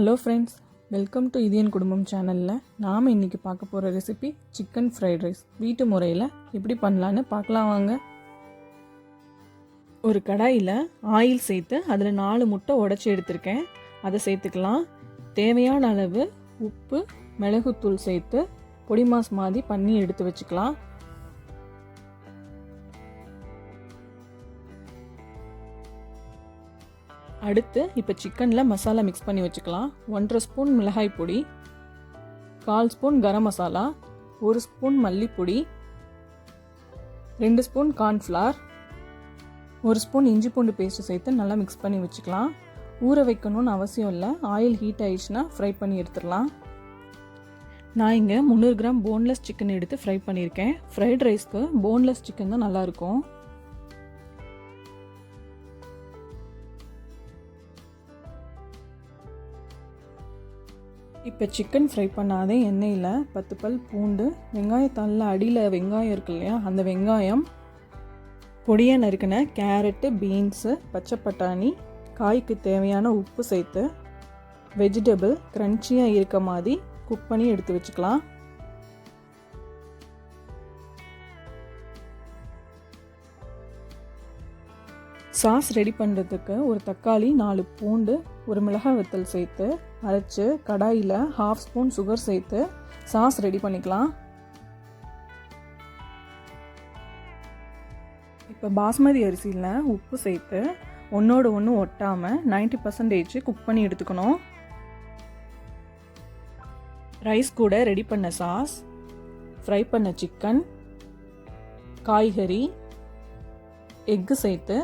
Hello friends welcome to Indian குடும்பம் சேனலில் நாம் இன்றைக்கி பார்க்க போகிற ரெசிபி சிக்கன் ஃப்ரைட் ரைஸ் வீட்டு முறையில் எப்படி பண்ணலான்னு பார்க்கலாம் வாங்க ஒரு கடாயில் ஆயில் சேர்த்து அதில் நாலு முட்டை உடச்சி எடுத்திருக்கேன் அதை சேர்த்துக்கலாம் தேவையான அளவு உப்பு மிளகுத்தூள் சேர்த்து பொடி மாஸ் மாதிரி பண்ணி எடுத்து வச்சுக்கலாம் அடுத்து இப்போ சிக்கனில் மசாலா மிக்ஸ் பண்ணி வச்சுக்கலாம். ஒன்றரை ஸ்பூன் மிளகாய் பொடி கால் ஸ்பூன் கரம் மசாலா ஒரு ஸ்பூன் மல்லிப்பொடி ரெண்டு ஸ்பூன் கார்ன்ஃப்ளார் ஒரு ஸ்பூன் இஞ்சி பூண்டு பேஸ்ட்டு சேர்த்து நல்லா மிக்ஸ் பண்ணி வச்சுக்கலாம். ஊற வைக்கணும்னு அவசியம் இல்லை. ஆயில் ஹீட் ஆயிடுச்சுன்னா ஃப்ரை பண்ணி எடுத்துடலாம். நான் இங்கே முந்நூறு கிராம் போன்லெஸ் சிக்கன் எடுத்து ஃப்ரை பண்ணியிருக்கேன். ஃப்ரைட் ரைஸ்க்கு போன்லெஸ் சிக்கன் தான் நல்லாயிருக்கும் இப்போ சிக்கன் ஃப்ரை பண்ணாதே எண்ணெயில் பத்து பல் பூண்டு வெங்காயத்தாளில் அடியில் வெங்காயம் இருக்கு இல்லையா அந்த வெங்காயம் பொடியாக நறுக்கின கேரட்டு பீன்ஸு பச்சை பட்டாணி காய்க்கு தேவையான உப்பு சேர்த்து வெஜிடபிள் க்ரன்ச்சியாக இருக்க மாதிரி குக் பண்ணி எடுத்து வச்சுக்கலாம். சாஸ் ரெடி பண்ணுறதுக்கு ஒரு தக்காளி நாலு பூண்டு ஒரு மிளகாய் வத்தல் சேர்த்து அரைச்சி கடாயில் ஹாஃப் ஸ்பூன் சுகர் சேர்த்து சாஸ் ரெடி பண்ணிக்கலாம். இப்போ பாஸ்மதி அரிசியில் உப்பு சேர்த்து ஒன்றோட ஒன்று ஒட்டாமல் நைன்டி பர்சன்டேஜ் குக் பண்ணி எடுத்துக்கணும். ரைஸ் கூட ரெடி பண்ண சாஸ் ஃப்ரை பண்ண சிக்கன் காய்கறி எக்கு சேர்த்து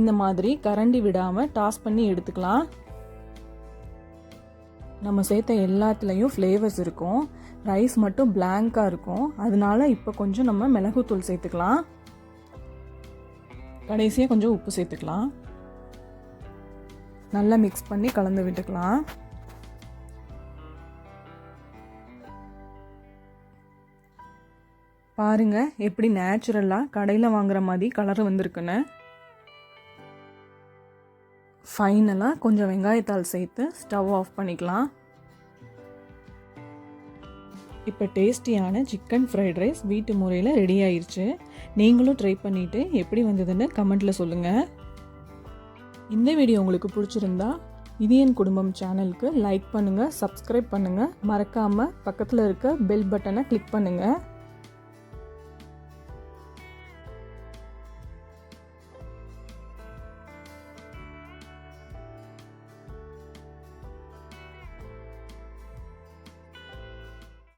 இந்த மாதிரி கரண்டி விடாமல் டாஸ் பண்ணி எடுத்துக்கலாம். நம்ம சேர்த்த எல்லாத்துலேயும் ஃப்ளேவர்ஸ் இருக்கும். ரைஸ் மட்டும் பிளாங்காக இருக்கும். அதனால இப்போ கொஞ்சம் நம்ம மிளகுத்தூள் சேர்த்துக்கலாம். கடைசியாக கொஞ்சம் உப்பு சேர்த்துக்கலாம். நல்லா மிக்ஸ் பண்ணி கலந்து விட்டுக்கலாம். பாருங்க எப்படி நேச்சுரலாக கடையில் வாங்குற மாதிரி கலர் வந்திருக்குன்னு. ஃபைனலாக கொஞ்சம் வெங்காயத்தாள் சேர்த்து ஸ்டவ் ஆஃப் பண்ணிக்கலாம். இப்போ டேஸ்டியான சிக்கன் ஃப்ரைட் ரைஸ் வீட்டு முறையில் ரெடி ஆயிடுச்சு நீங்களும் ட்ரை பண்ணிவிட்டு எப்படி வந்ததுன்னு கமெண்ட்டில் சொல்லுங்கள் இந்த வீடியோ உங்களுக்கு பிடிச்சிருந்தா இதியன் குடும்பம் சேனலுக்கு லைக் பண்ணுங்கள் சப்ஸ்கிரைப் பண்ணுங்கள் மறக்காமல் பக்கத்தில் இருக்க பெல் பட்டனை கிளிக் பண்ணுங்கள்